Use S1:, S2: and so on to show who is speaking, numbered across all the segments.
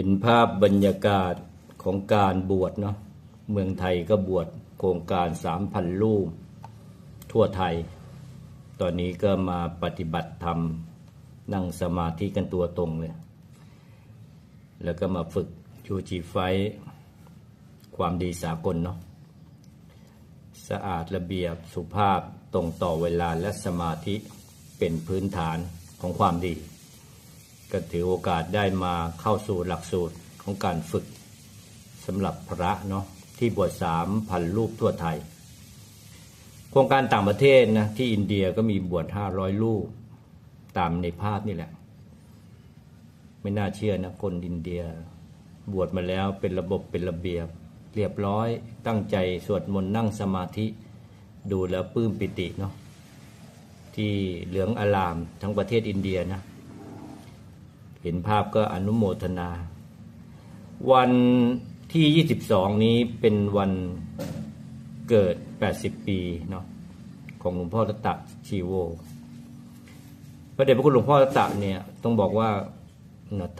S1: เป็นภาพบรรยากาศของการบวชเนาะเมืองไทยก็บวชโครงการสามพันรูปทั่วไทย ตอนนี้ก็มาปฏิบัติธรรม นั่งสมาธิกันตัวตรงเลย แล้วก็มาฝึกชูจีไฟ ความดีสากลเนาะสะอาดระเบียบสุภาพตรงต่อเวลาและสมาธิเป็นพื้นฐานของความดี ก็ถือโอกาสได้มาเข้าสู่หลักสูตรของการฝึกสำหรับพระเนาะที่บวชสามพันรูปทั่วไทย โครงการต่างประเทศนะที่อินเดียก็มีบวชห้าร้อยรูปตามในภาพนี่แหละ ไม่น่าเชื่อนะคนอินเดีย บวชมาแล้วเป็นระบบเป็นระเบียบ เรียบร้อยตั้งใจสวดมนต์นั่งสมาธิดูแล้วปลื้มปิติเนาะที่เหลืองอลามทั้งประเทศอินเดียนะ เห็นภาพก็อนุโมทนา วันที่ 22 นี้เป็นวันเกิด 80 ปีเนาะของหลวงพ่อตตะชีโวพระเดชพระคุณหลวงพ่อตตะเนี่ยต้องบอกว่า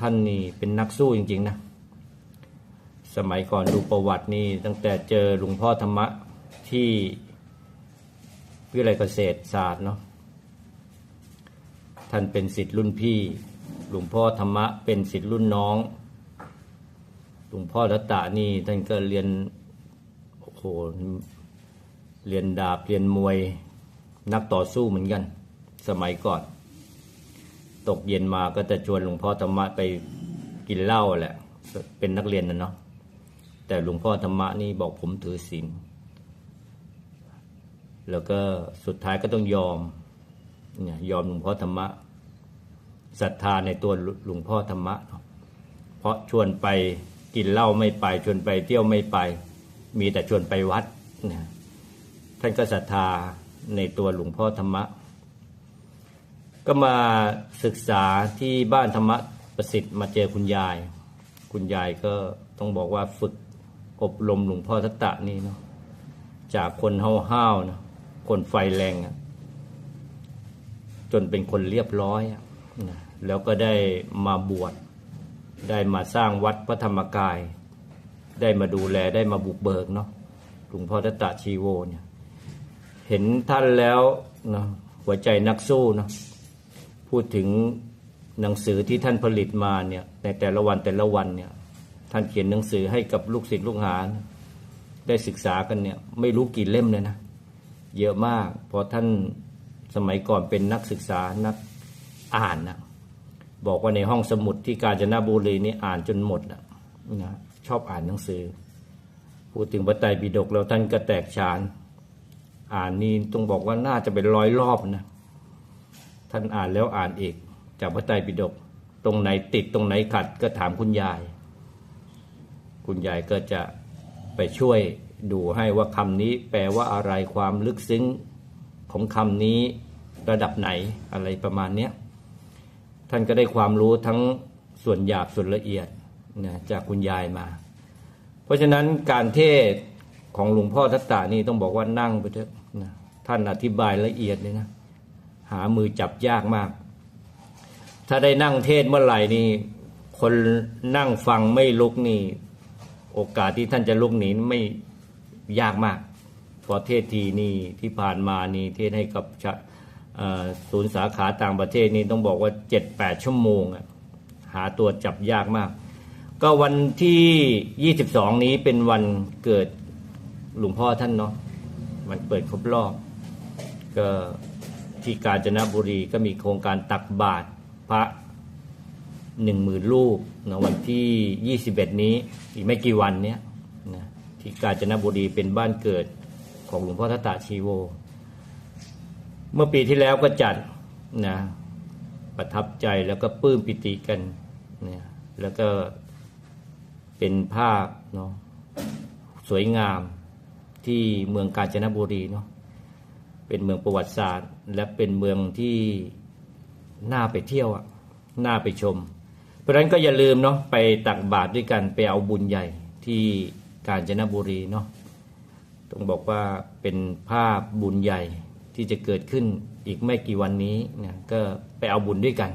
S1: ท่านนี่เป็นนักสู้จริง ๆ นะ สมัยก่อนดูประวัตินี่ตั้งแต่เจอหลวงพ่อธรรมะที่วิทยาลัยเกษตรศาสตร์เนาะท่านเป็นสิทธิ์รุ่นพี่ หลวงพ่อธรรมะเป็นสิทธิ์รุ่นน้อง หลวงพ่อรัตตะนี่ท่านก็เรียนโอ้โหเรียนดาบเรียนมวยนักต่อสู้เหมือนกัน สมัยก่อน ตกเย็นมาก็จะชวนหลวงพ่อธรรมะไปกินเหล้าแหละ เป็นนักเรียนนะเนาะแต่หลวงพ่อธรรมะนี่บอกผมถือศีลแล้วก็สุดท้ายก็ต้องยอมเนี่ยยอมหลวงพ่อธรรมะ ศรัทธาในตัวหลวงพ่อธรรมะเนาะเพราะชวนไปกินเหล้าไม่ไปชวนไปเที่ยวไม่ไป มีแต่ชวนไปวัดนะท่านก็ศรัทธาในตัวหลวงพ่อธรรมะ ก็มาศึกษาที่บ้านธรรมะประสิทธิ์มาเจอคุณยาย คุณยายก็ต้องบอกว่าฝึกอบรมหลวงพ่อทัตตะนี่เนาะจากคนห้าวๆเนาะคนไฟแรงอะจนเป็นคนเรียบร้อยอะนะ แล้วก็ได้มาบวชได้มาสร้างวัดพระธรรมกาย ได้มาดูแลได้มาบุกเบิกเนาะหลวงพ่อทัตตะชีโวเนี่ยเห็นท่านแล้วนะหัวใจนักสู้เนาะพูดถึงหนังสือที่ท่านผลิตมาเนี่ยในแต่ละวันแต่ละวันเนี่ยท่านเขียนหนังสือให้กับลูกศิษย์ลูกหา ได้ศึกษากันเนี่ยไม่รู้กี่เล่มเลยนะ เยอะมากเพราะท่านสมัยก่อนเป็นนักศึกษานักอ่านนะ บอกว่าในห้องสมุดที่กาญจนบุรีนี่อ่านจนหมดนะนะชอบอ่านหนังสือ พูดถึงพระไตรปิฎกแล้วท่านก็แตกฉาน อ่านนี่ต้องบอกว่าน่าจะเป็นร้อยรอบนะท่านอ่านแล้วอ่านอีกจากพระไตรปิฎกตรงไหนติดตรงไหนขัดก็ถามคุณยาย คุณยายก็จะไปช่วยดูให้ว่าคำนี้แปลว่าอะไรความลึกซึ้งของคำนี้ระดับไหนอะไรประมาณเนี้ย ท่านก็ได้ความรู้ทั้งส่วนหยาบส่วนละเอียดนะจากคุณยายมา เพราะฉะนั้นการเทศของหลวงพ่อทัตตานี่ต้องบอกว่านั่งไปเถอะนะท่านอธิบายละเอียดเลยนะ หามือจับยากมาก ถ้าได้นั่งเทศเมื่อไหร่นี่ คนนั่งฟังไม่ลุกนี่ โอกาสที่ท่านจะลุกหนีไม่ยากมากพอเทศทีนี่ที่ผ่านมานี่เทศให้กับ ศูนย์สาขาต่างประเทศนี่ต้องบอกว่าเจ็ดแปดชั่วโมงอะหาตัวจับยากมาก ก็วันที่ยี่สิบสองนี้เป็นวันเกิดหลวงพ่อท่านเนาะมันเปิดครบรอบ ก็ที่กาญจนบุรีก็มีโครงการตักบาตรพระหนึ่งหมื่นรูปนะวันที่ยี่สิบเอ็ดนี้อีกไม่กี่วันเนี้ยนะที่กาญจนบุรีเป็นบ้านเกิดของหลวงพ่อทัตตาชีโว เมื่อปีที่แล้วก็จัดนะประทับใจแล้วก็ปลื้มปิติกันนะแล้วก็เป็นภาพเนาะสวยงามที่เมืองกาญจนบุรีเนาะเป็นเมืองประวัติศาสตร์ และเป็นเมืองที่น่าไปเที่ยวอะน่าไปชม เพราะฉะนั้นก็อย่าลืมเนาะไปตักบาตรด้วยกันไปเอาบุญใหญ่ที่กาญจนบุรีเนาะต้องบอกว่าเป็นภาพบุญใหญ่ ที่จะเกิดขึ้นอีกไม่กี่วันนี้นะก็ไปเอาบุญด้วยกัน